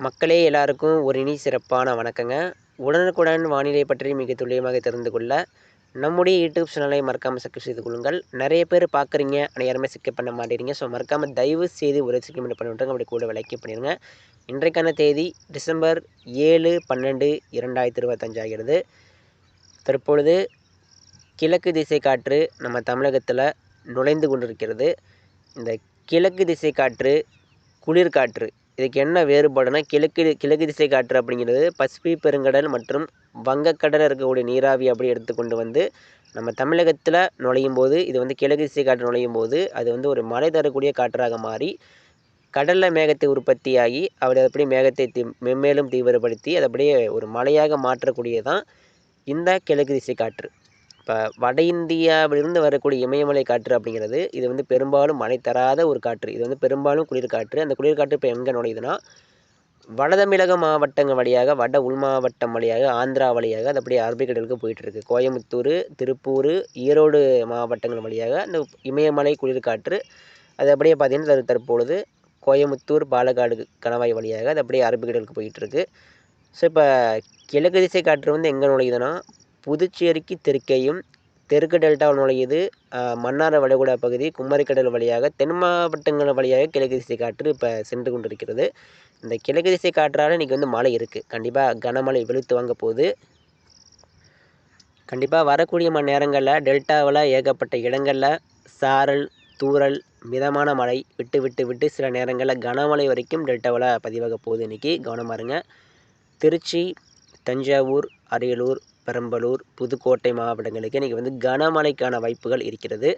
மக்களே எல்லாருக்கும் ஒரு இனி சிறப்பான வணக்கங்க. உடனுக்குடன் வானிலை பற்றி மிக துல்லியமாக தெரிந்து கொள்ள நம்முடைய யூடியூப் சேனலை மறக்காமல் சப்ஸ்கிரைப் செய்து கொள்ளுங்கள். நிறைய பேர் பார்க்குறீங்க ஆனால் யாருமே ஸ்கிப் பண்ண மாட்டேறீங்க ஸோ மறக்காமல் தயவு செய்து ஒரு ஸ்கிப் பண்ணி விட்டுருங்க அப்படி கூட விலைக்கு பண்ணிடுங்க இன்றைக்கான தேதி டிசம்பர் ஏழு பன்னெண்டு இரண்டாயிரத்தி இருபத்தஞ்சு ஆகிறது. தற்பொழுது கிழக்கு திசை காற்று நம்ம தமிழகத்தில் நுழைந்து கொண்டிருக்கிறது. இந்த கிழக்கு திசை காற்று குளிர்காற்று இதுக்கு என்ன வேறுபாடுனா கிழக்கு கிழக்கு திசை காற்று அப்படிங்கிறது பசிபிக் பெருங்கடல் மற்றும் வங்கக்கடலில் இருக்கக்கூடிய நீராவி அப்படி எடுத்துக்கொண்டு வந்து நம்ம தமிழகத்தில் நுழையும் போது இது வந்து கிழக்கு திசை காற்று நுழையும் போது அது வந்து ஒரு மழை தரக்கூடிய காற்றாக மாறி கடலில் மேகத்தை உற்பத்தியாகி அப்படி அப்படியே மேகத்தை தி மென்மேலும் தீவிரப்படுத்தி அது அப்படியே ஒரு மழையாக மாற்றக்கூடியதான் இந்த கிழக்கு திசை காற்று. இப்போ வட இந்தியாவிலிருந்து வரக்கூடிய இமயமலை காற்று அப்படிங்கிறது இது வந்து பெரும்பாலும் மழை தராத ஒரு காற்று. இது வந்து பெரும்பாலும் குளிர்காற்று. அந்த குளிர்காற்று இப்போ எங்கே நுழையுதுன்னா வட தமிழக மாவட்டங்கள் வழியாக வட உள் மாவட்டம் வழியாக ஆந்திரா வழியாக அது அப்படியே அரபிக்கடலுக்கு போயிட்டுருக்கு. கோயம்புத்தூர் திருப்பூர் ஈரோடு மாவட்டங்கள் வழியாக அந்த இமயமலை குளிர்காற்று அது அப்படியே பார்த்தீங்கன்னா தற்பொழுது கோயம்புத்தூர் பாலக்காடு கணவாய் வழியாக அது அப்படியே அரபிக்கடலுக்கு போயிட்டுருக்கு. ஸோ இப்போ கிழக்கு திசை காற்று வந்து எங்கே நுழையுதுன்னா புதுச்சேரிக்கு தெற்கேயும் தெற்கு டெல்டாவில் நுழையுது மன்னார் வளைகுடா பகுதி குமரிக்கடல் வழியாக தென் மாவட்டங்கள் வழியாக கிழக்கு திசை காற்று இப்போ சென்று கொண்டிருக்கிறது. இந்த கிழக்கு திசை காற்றால் இன்றைக்கி வந்து மழை இருக்குது கண்டிப்பாக கனமழை வெளுத்து வாங்க போகுது. கண்டிப்பாக வரக்கூடிய மணி நேரங்களில் டெல்டாவில் ஏகப்பட்ட இடங்களில் சாரல் தூறல் மிதமான மழை விட்டு விட்டு விட்டு சில நேரங்களில் கனமழை வரைக்கும் டெல்டாவில் பதிவாக போகுது. இன்றைக்கி கவனமாக இருங்க. திருச்சி தஞ்சாவூர் அரியலூர் பெரம்பலூர் புதுக்கோட்டை மாவட்டங்களுக்கு இன்றைக்கி வந்து கனமழைக்கான வாய்ப்புகள் இருக்கிறது.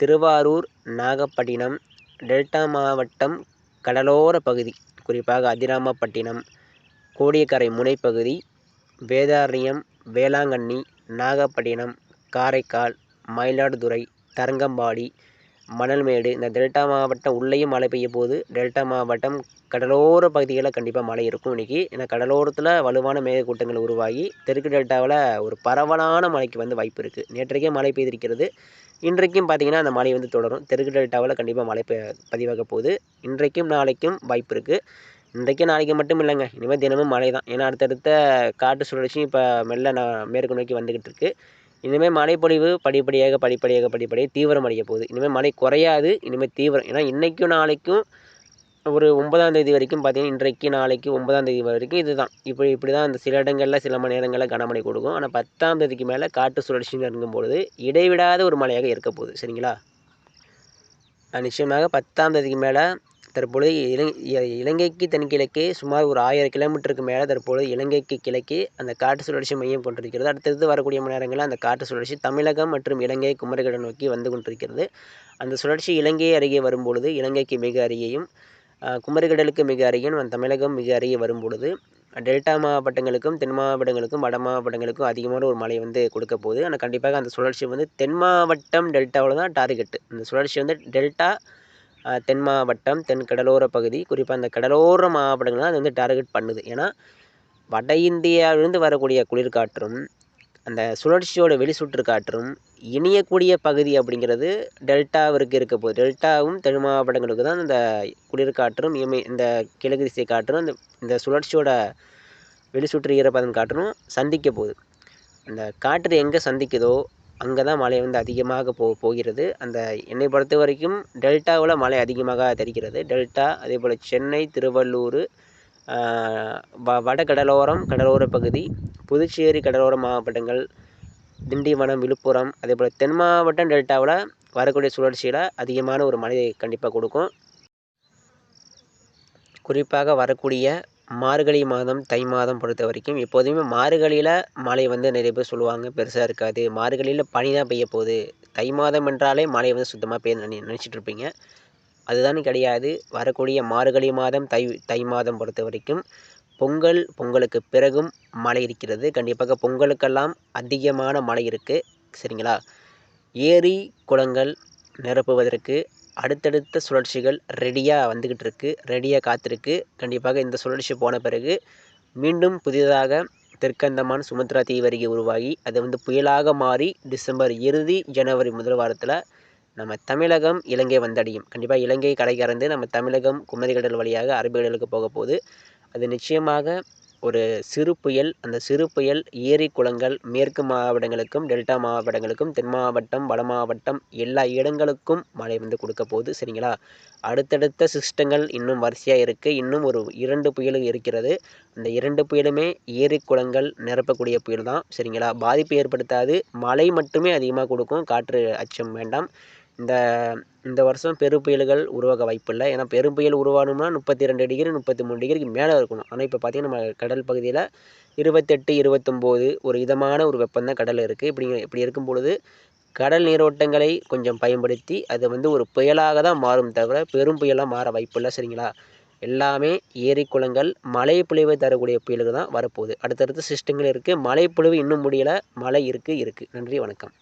திருவாரூர் நாகப்பட்டினம் டெல்டா மாவட்டம் கடலோர பகுதி குறிப்பாக அதிராமப்பட்டினம் கோடியக்கரை முனைப்பகுதி வேதாரண்யம் வேளாங்கண்ணி நாகப்பட்டினம் காரைக்கால் மயிலாடுதுறை தரங்கம்பாடி மணல்மேடு இந்த டெல்டா மாவட்டம் உள்ளேயும் மழை பெய்ய போகுது டெல்டா மாவட்டம் கடலோர பகுதிகளில் கண்டிப்பாக மழை இருக்கும். இன்றைக்கி ஏன்னா கடலோரத்தில் வலுவான மேகக்கூட்டங்கள் உருவாகி தெற்கு டெல்டாவில் ஒரு பரவலான மழைக்கு வந்து வாய்ப்பு இருக்குது நேற்றைக்கே மழை பெய்திருக்கிறது. இன்றைக்கும் பார்த்திங்கன்னா அந்த மழை வந்து தொடரும். தெற்கு டெல்டாவில் கண்டிப்பாக மழை பதிவாக போகுது. இன்றைக்கும் நாளைக்கும் வாய்ப்பு இருக்குது இன்றைக்கு நாளைக்கு மட்டும் இல்லைங்க. இனிமேல் தினமும் மழை தான் ஏன்னா அடுத்தடுத்த காற்று சுழற்சியும் இப்போ மெல்ல நான் மேற்கு நோக்கி வந்துக்கிட்டு இருக்குது இனிமேல் மழைப்பொழிவு படிப்படியாக படிப்படியாக படிப்படியாக தீவிரமடைய போகுது. இனிமேல் மழை குறையாது இனிமேல் தீவிரம். ஏன்னா இன்றைக்கும் நாளைக்கும் ஒரு ஒன்பதாம் தேதி வரைக்கும் பார்த்திங்கன்னா இன்றைக்கு நாளைக்கு ஒன்பதாம் தேதி வரைக்கும் இதுதான். இப்படி இப்படி தான் அந்த சில இடங்களில் சில மணி நேரங்களில் கனமழை கொடுக்கும். ஆனால் பத்தாம் தேதிக்கு மேலே காட்டு சுழற்சி நெருங்கும் பொழுது இடைவிடாத ஒரு மழையாக இருக்க போகுது. சரிங்களா? நிச்சயமாக பத்தாம் தேதிக்கு மேலே தற்பொழுது இலங்கை இலங்கைக்கு தென்கிழக்கே சுமார் ஒரு ஆயிரம் கிலோமீட்டருக்கு மேலே தற்பொழுது இலங்கைக்கு கிழக்கே அந்த காற்று சுழற்சி மையம் கொண்டிருக்கிறது. அடுத்தடுத்து வரக்கூடிய மணி நேரங்களில் அந்த காற்று சுழற்சி தமிழகம் மற்றும் இலங்கை குமரிகளை நோக்கி வந்து கொண்டிருக்கிறது. அந்த சுழற்சி இலங்கை அருகே வரும்பொழுது இலங்கைக்கு மிக அருகேயும் குமரிக்கடலுக்கு மிக அருகேயும் தமிழகம் மிக அருகே வரும்பொழுது டெல்டா மாவட்டங்களுக்கும் தென் மாவட்டங்களுக்கும் வட மாவட்டங்களுக்கும் அதிகமான ஒரு மழை வந்து கொடுக்க போகுது. ஆனால் கண்டிப்பாக அந்த சுழற்சி வந்து தென் மாவட்டம் டெல்டாவில் தான் டார்கெட்டு. அந்த சுழற்சி வந்து டெல்டா தென் மாவட்டம் தென் கடலோர பகுதி குறிப்பாக அந்த கடலோர மாவட்டங்கள்லாம் அது வந்து டார்கெட் பண்ணுது. ஏன்னா வட இந்தியாவிலிருந்து வரக்கூடிய குளிர்காற்றும் அந்த சுழற்சியோட வெளிசுற்று காற்றும் இணையக்கூடிய பகுதி அப்படிங்கிறது டெல்டாவிற்கு இருக்க போகுது. டெல்டாவும் தென் மாவட்டங்களுக்கு தான் இந்த குளிர்காற்றும் இமை இந்த கிழக்கு திசை காற்றும் இந்த இந்த சுழற்சியோட வெளிசுற்று ஈரப்பதம் காற்றும் சந்திக்க போகுது. அந்த காற்று எங்கே சந்திக்குதோ அங்கே தான் மழை வந்து அதிகமாக போ போகிறது. அந்த என்னை பொறுத்த வரைக்கும் டெல்டாவில் மழை அதிகமாக தெரிகிறது. டெல்டா அதே போல் சென்னை திருவள்ளூர் வ வட கடலோரம் கடலோர பகுதி புதுச்சேரி கடலோர மாவட்டங்கள் திண்டிவனம் விழுப்புரம் அதே போல் தென் மாவட்டம் டெல்டாவில் வரக்கூடிய சுழற்சியில் அதிகமான ஒரு மழையை கண்டிப்பாக கொடுக்கும். குறிப்பாக வரக்கூடிய மார்கழி மாதம் தை மாதம் பொறுத்த வரைக்கும் எப்போதுமே மார்கழியில் மழை வந்து நிறைய பேர் சொல்லுவாங்க. பெருசாக இருக்காது. மார்கழியில் பனி தான் பெய்ய போகுது. தை மாதம் என்றாலே மழை வந்து சுத்தமாக பெய்ய நினச்சிட்டு இருப்பீங்க. அதுதான் கிடையாது. வரக்கூடிய மார்கழி மாதம் தை தை மாதம் பொறுத்த வரைக்கும் பொங்கல் பொங்கலுக்கு பிறகும் மழை இருக்கிறது. கண்டிப்பாக பொங்கலுக்கெல்லாம் அதிகமான மழை இருக்குது சரிங்களா? ஏரி குளங்கள் நிரப்புவதற்கு அடுத்தடுத்த சுழற்சிகள் ரெடியாக வந்துக்கிட்டுருக்கு ரெடியாக காத்திருக்கு. கண்டிப்பாக இந்த சுழற்சி போன பிறகு மீண்டும் புதிதாக தெற்கந்தமான் சுமத்ரா தீவு உருவாகி அது வந்து புயலாக மாறி டிசம்பர் இறுதி ஜனவரி முதல் வாரத்தில் நம்ம தமிழகம் இலங்கை வந்தடையும். கண்டிப்பாக இலங்கை கடை கறந்து நம்ம தமிழகம் குமரிக்கடல் வழியாக அரபிக்கடலுக்கு போக போகுது அது நிச்சயமாக ஒரு சிறு புயல் அந்த சிறு புயல் ஏரி குளங்கள் மேற்கு மாவட்டங்களுக்கும் டெல்டா மாவட்டங்களுக்கும் தென் மாவட்டம் வட மாவட்டம் எல்லா இடங்களுக்கும் மழை வந்து கொடுக்க போகுது. சரிங்களா? அடுத்தடுத்த சிஸ்டங்கள் இன்னும் வரிசையாக இருக்குது இன்னும் ஒரு இரண்டு புயலும் இருக்கிறது. அந்த இரண்டு புயலுமே ஏரி குளங்கள் நிரப்பக்கூடிய புயல் தான். சரிங்களா? பாதிப்பு ஏற்படுத்தாது. மழை மட்டுமே அதிகமாக கொடுக்கும். காற்று அச்சம் வேண்டாம். இந்த இந்த வருஷம் பெரு புயல்கள் உருவாக வாய்ப்பில்லை. ஏன்னா பெரும் புயல் உருவாகணும்னா முப்பத்தி ரெண்டு டிகிரி முப்பத்தி மூணு டிகிரிக்கு மேலே இருக்கணும். ஆனால் இப்போ பார்த்திங்கன்னா நம்ம கடல் பகுதியில் இருபத்தெட்டு இருபத்தொம்போது ஒரு இதமான ஒரு வெப்பம்தான் கடல் இருக்குது இப்படி இப்படி இருக்கும் பொழுது கடல் நீரோட்டங்களை கொஞ்சம் பயன்படுத்தி அது வந்து ஒரு புயலாக தான் மாறும் தவிர பெரும் புயலாக மாற வாய்ப்பில்லை. சரிங்களா? எல்லாமே ஏரி குளங்கள் மழை பொழிவை தரக்கூடிய புயலுக்கு தான் வரப்போகுது. அடுத்தடுத்த சிஸ்டங்கள் இருக்குது மழை பொழிவு இன்னும் முடியலை. மழை இருக்குது இருக்குது நன்றி வணக்கம்.